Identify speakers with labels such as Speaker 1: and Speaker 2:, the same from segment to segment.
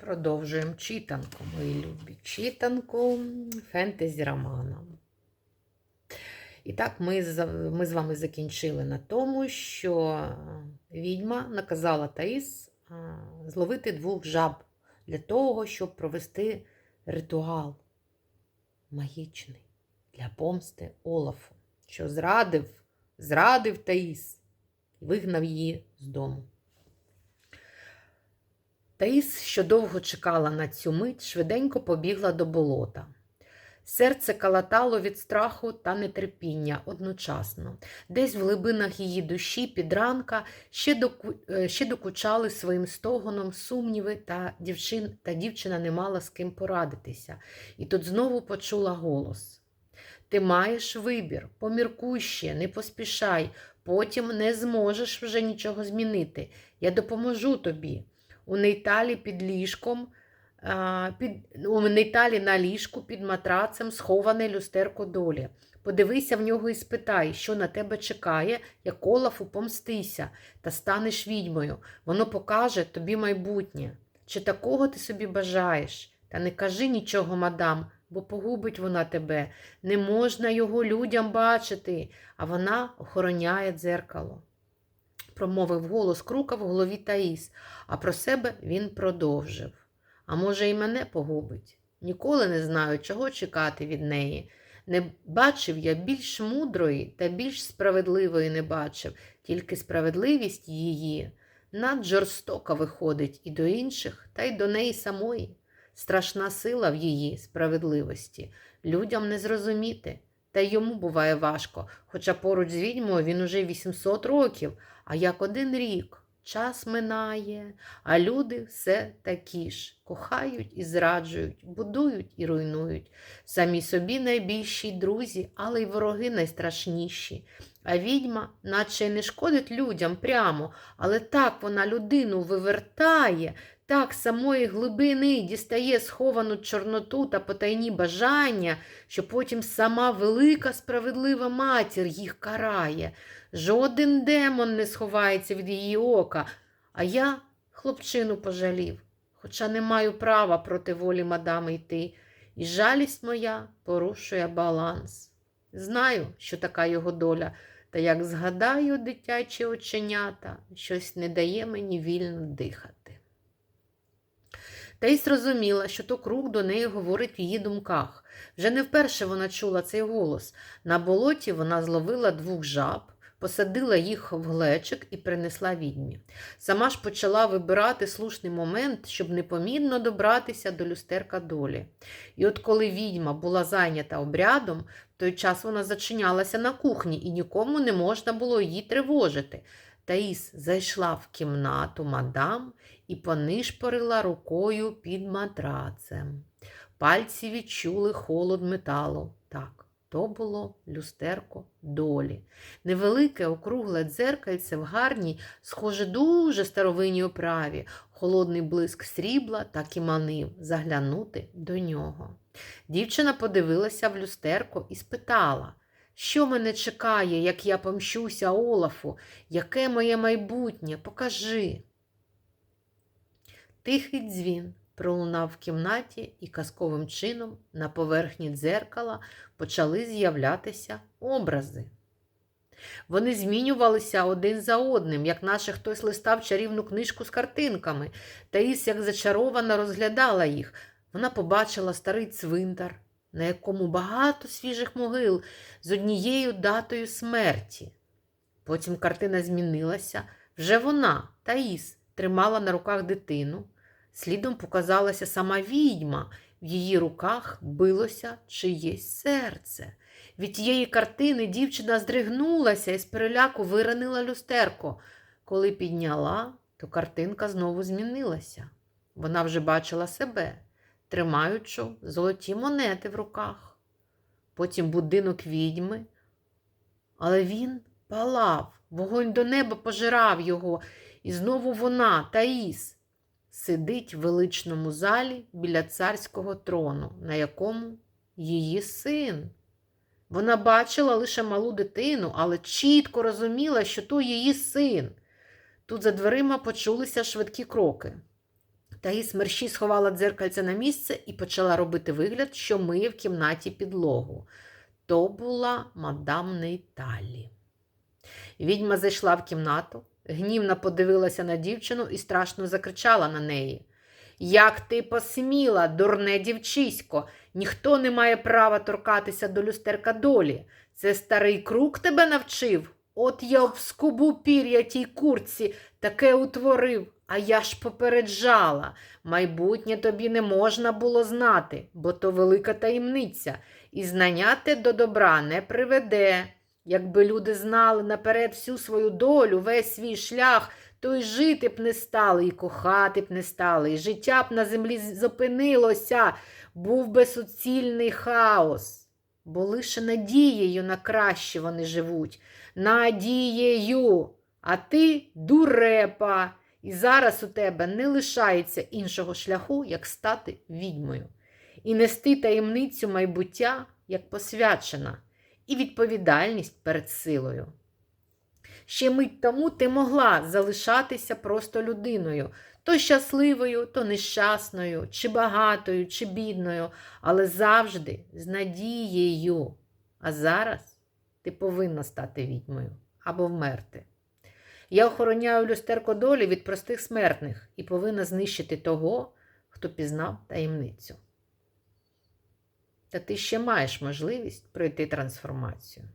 Speaker 1: Продовжуємо читанку, мої любі. Читанку фентезі романом. І так, ми, ми з вами закінчили на тому, що відьма наказала Таїс зловити двох жаб для того, щоб провести ритуал магічний для помсти Олафу, що зрадив, зрадив Таїс і вигнав її з дому. Таїс, що довго чекала на цю мить, швиденько побігла до болота. Серце калатало від страху та нетерпіння одночасно. Десь в глибинах її душі під ранка ще, доку... е, ще докучали своїм стогоном сумніви, та, дівчин... та дівчина не мала з ким порадитися. І тут знову почула голос. Ти маєш вибір, поміркуй ще, не поспішай, потім не зможеш вже нічого змінити. Я допоможу тобі. У нейталі під ліжком, під, у нейталі на ліжку під матрацем сховане люстерко долі. Подивися в нього і спитай, що на тебе чекає, як Олафу помстися та станеш відьмою. Воно покаже тобі майбутнє. Чи такого ти собі бажаєш? Та не кажи нічого, мадам, бо погубить вона тебе. Не можна його людям бачити, а вона охороняє дзеркало. Промовив голос крука в голові Таїс, а про себе він продовжив. А може, і мене погубить. Ніколи не знаю, чого чекати від неї. Не бачив я більш мудрої та більш справедливої не бачив, тільки справедливість її наджорстока виходить і до інших, та й до неї самої. Страшна сила в її справедливості. Людям не зрозуміти. Та йому буває важко, хоча поруч з відьмою він уже 800 років, а як один рік. Час минає, а люди все такі ж кохають і зраджують, будують і руйнують. Самі собі найбільші друзі, але й вороги найстрашніші. А відьма, наче не шкодить людям прямо, але так вона людину вивертає, так самої глибини дістає сховану чорноту та потайні бажання, що потім сама велика справедлива матір їх карає. Жоден демон не сховається від її ока, а я хлопчину пожалів, хоча не маю права проти волі мадами йти, і жалість моя порушує баланс. Знаю, що така його доля, та як згадаю дитячі оченята, щось не дає мені вільно дихати. Та й зрозуміла, що то круг до неї говорить в її думках. Вже не вперше вона чула цей голос. На болоті вона зловила двох жаб, посадила їх в глечик і принесла відьмі. Сама ж почала вибирати слушний момент, щоб непомітно добратися до люстерка долі. І от коли відьма була зайнята обрядом, в той час вона зачинялася на кухні і нікому не можна було її тривожити. Таїс зайшла в кімнату мадам і понишпорила рукою під матрацем. Пальці відчули холод металу. Так, то було люстерко долі. Невелике округле дзеркальце в гарній, схоже, дуже старовинній оправі. Холодний блиск срібла так і манив заглянути до нього. Дівчина подивилася в люстерко і спитала, що мене чекає, як я помщуся Олафу, яке моє майбутнє, покажи. Тихий дзвін пролунав в кімнаті, і казковим чином на поверхні дзеркала почали з'являтися образи. Вони змінювалися один за одним, як наче хтось листав чарівну книжку з картинками. Таїс, як зачарована, розглядала їх. Вона побачила старий цвинтар, на якому багато свіжих могил з однією датою смерті. Потім картина змінилася. Вже вона, Таїс, тримала на руках дитину. Слідом показалася сама відьма. В її руках билося чиєсь серце. Від тієї картини дівчина здригнулася і з переляку виранила люстерко. Коли підняла, то картинка знову змінилася. Вона вже бачила себе, тримаючи золоті монети в руках. Потім будинок відьми. Але він палав, вогонь до неба пожирав його, і знову вона, Таїс, сидить в величному залі біля царського трону, на якому її син. Вона бачила лише малу дитину, але чітко розуміла, що то її син. Тут за дверима почулися швидкі кроки. Таїс мерщій сховала дзеркальце на місце і почала робити вигляд, що миє в кімнаті підлогу. То була мадам Нейталі. Відьма зайшла в кімнату, гнівно подивилася на дівчину і страшно закричала на неї. Як ти посміла, дурне дівчисько, ніхто не має права торкатися до люстерка долі. Це старий круг тебе навчив. От я об скубу пір'я тій курці таке утворив, а я ж попереджала. Майбутнє тобі не можна було знати, бо то велика таємниця, і знання те до добра не приведе. Якби люди знали наперед всю свою долю, весь свій шлях, то й жити б не стали, і кохати б не стали, і життя б на землі зупинилося, був би суцільний хаос. Бо лише надією на краще вони живуть, надією. А ти дурепа, і зараз у тебе не лишається іншого шляху, як стати відьмою, і нести таємницю майбуття як посвячена, і відповідальність перед силою. Ще мить тому ти могла залишатися просто людиною, то щасливою, то нещасною, чи багатою, чи бідною, але завжди з надією. А зараз ти повинна стати відьмою або вмерти. Я охороняю люстерко долі від простих смертних і повинна знищити того, хто пізнав таємницю. Та ти ще маєш можливість пройти трансформацію.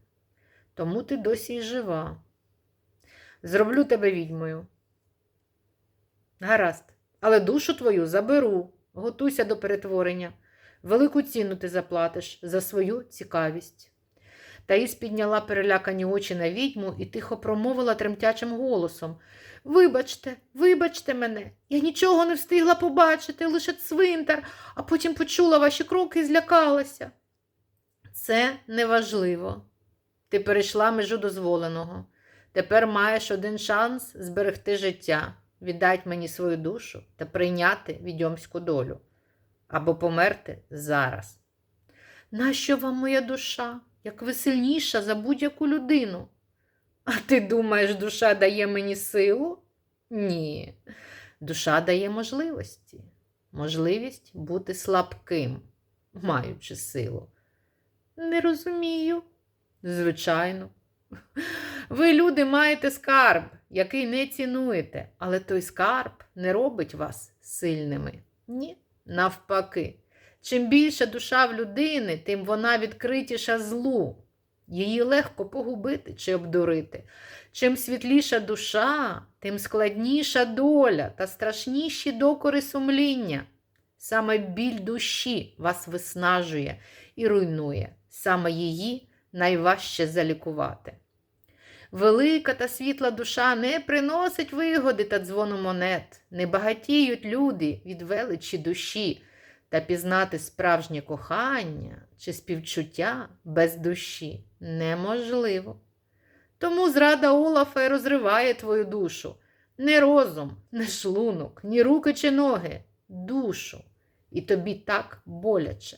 Speaker 1: Тому ти досі й жива. Зроблю тебе відьмою. Гаразд, але душу твою заберу, готуйся до перетворення. Велику ціну ти заплатиш за свою цікавість. Таїс підняла перелякані очі на відьму і тихо промовила тремтячим голосом Вибачте, вибачте мене, я нічого не встигла побачити, лише цвинтар, а потім почула ваші кроки і злякалася. Це неважливо. Ти перейшла межу дозволеного. Тепер маєш один шанс зберегти життя, віддать мені свою душу та прийняти відьомську долю або померти зараз. Нащо вам моя душа, як ви сильніша за будь-яку людину? А ти думаєш, душа дає мені силу? Ні. Душа дає можливості, можливість бути слабким, маючи силу. Не розумію. Звичайно. Ви, люди, маєте скарб, який не цінуєте, але той скарб не робить вас сильними. Ні, навпаки. Чим більша душа в людини, тим вона відкритіша злу. Її легко погубити чи обдурити. Чим світліша душа, тим складніша доля та страшніші докори сумління. Саме біль душі вас виснажує і руйнує, саме її найважче залікувати. Велика та світла душа не приносить вигоди та дзвону монет, не багатіють люди від величі душі, та пізнати справжнє кохання чи співчуття без душі неможливо. Тому зрада Олафа й розриває твою душу. Не розум, не шлунок, ні руки чи ноги, душу. І тобі так боляче.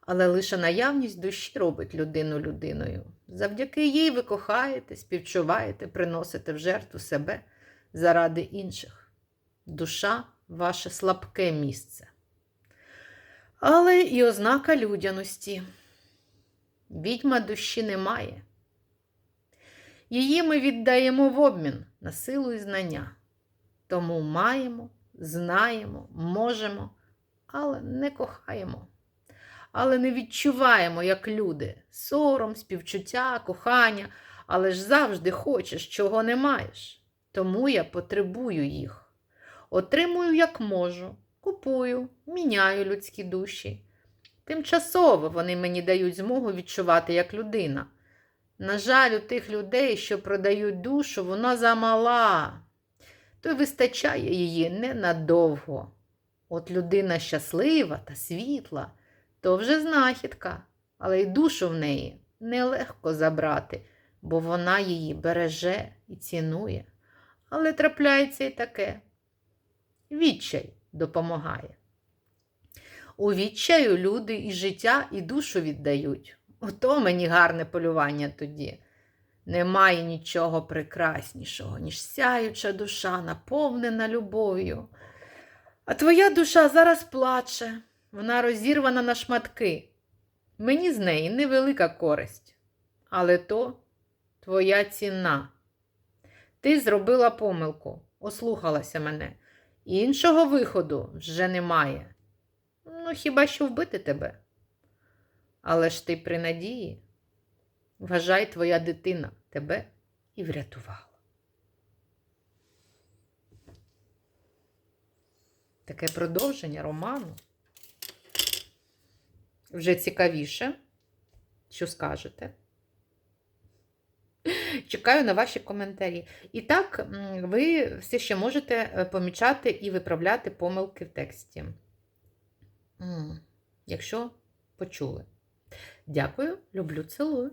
Speaker 1: Але лише наявність душі робить людину людиною. Завдяки їй ви кохаєте, співчуваєте, приносите в жертву себе заради інших. Душа ваше слабке місце. Але і ознака людяності. Відьма душі немає. Її ми віддаємо в обмін на силу і знання. Тому маємо, знаємо, можемо, але не кохаємо але не відчуваємо, як люди, сором, співчуття, кохання, але ж завжди хочеш, чого не маєш. Тому я потребую їх. Отримую, як можу, купую, міняю людські душі. Тимчасово вони мені дають змогу відчувати як людина. На жаль, у тих людей, що продають душу, вона замала, то й вистачає її ненадовго. От людина щаслива та світла, то вже знахідка, але й душу в неї нелегко забрати, бо вона її береже і цінує. Але трапляється і таке. Відчай допомагає. У відчаю люди і життя, і душу віддають. Ото мені гарне полювання тоді. Немає нічого прекраснішого, ніж сяюча душа, наповнена любов'ю. А твоя душа зараз плаче, вона розірвана на шматки. Мені з неї невелика користь, але то твоя ціна. Ти зробила помилку, ослухалася мене. Іншого виходу вже немає. Ну, хіба що вбити тебе. Але ж ти при надії. Вважай, твоя дитина тебе і врятувала. Таке продовження роману. Вже цікавіше. Що скажете? Чекаю на ваші коментарі. І так, ви все ще можете е, помічати і виправляти помилки в тексті. Якщо почули. Дякую, люблю, цілую.